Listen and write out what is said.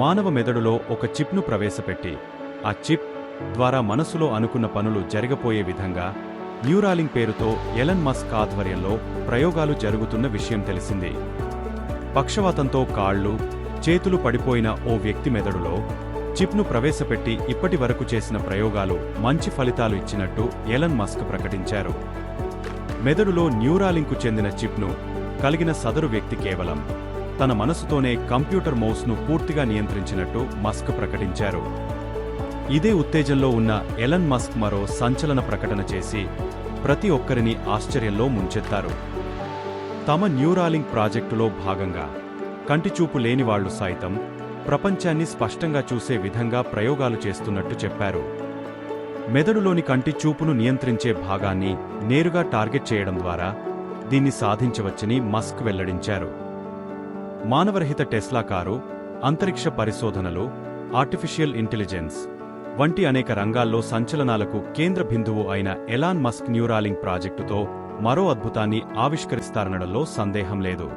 మానవ మెదడులో ఒక చిప్ను ప్రవేశపెట్టి ఆ చిప్ ద్వారా మనసులో అనుకున్న పనులు జరగపోయే విధంగా న్యూరాలింగ్ పేరుతో ఎలన్ మస్క్ ఆధ్వర్యంలో ప్రయోగాలు జరుగుతున్న విషయం తెలిసింది. పక్షవాతంతో కాళ్ళు చేతులు పడిపోయిన ఓ వ్యక్తి మెదడులో చిప్ను ప్రవేశపెట్టి ఇప్పటి వరకు చేసిన ప్రయోగాలు మంచి ఫలితాలు ఇచ్చినట్టు ఎలన్ మస్క్ ప్రకటించారు. మెదడులో న్యూరాలింగ్కు చెందిన చిప్ను కలిగిన సదరు వ్యక్తి కేవలం తన మనసుతోనే కంప్యూటర్ మౌస్ను పూర్తిగా నియంత్రించినట్టు మస్క్ ప్రకటించారు. ఇదే ఉత్తేజంలో ఉన్న ఎలన్ మస్క్ మరో సంచలన ప్రకటన చేసి ప్రతి ఒక్కరిని ఆశ్చర్యంలో ముంచెత్తారు. తమ న్యూరాలింక్ ప్రాజెక్టులో భాగంగా కంటిచూపు లేనివాళ్ళు సైతం ప్రపంచాన్ని స్పష్టంగా చూసే విధంగా ప్రయోగాలు చేస్తున్నట్టు చెప్పారు. మెదడులోని కంటి చూపును నియంత్రించే భాగాన్ని నేరుగా టార్గెట్ చేయడం ద్వారా దీన్ని సాధించవచ్చని మస్క్ వెల్లడించారు. మానవరహిత టెస్లా కారు అంతరిక్ష పరిశోధనలు ఆర్టిఫిషియల్ ఇంటెలిజెన్స్ వంటి అనేక రంగాల్లో సంచలనాలకు కేంద్ర బిందువు అయిన ఎలాన్ మస్క్ న్యూరాలింగ్ ప్రాజెక్టుతో మరో అద్భుతాన్ని ఆవిష్కరిస్తారనడంలో సందేహం లేదు.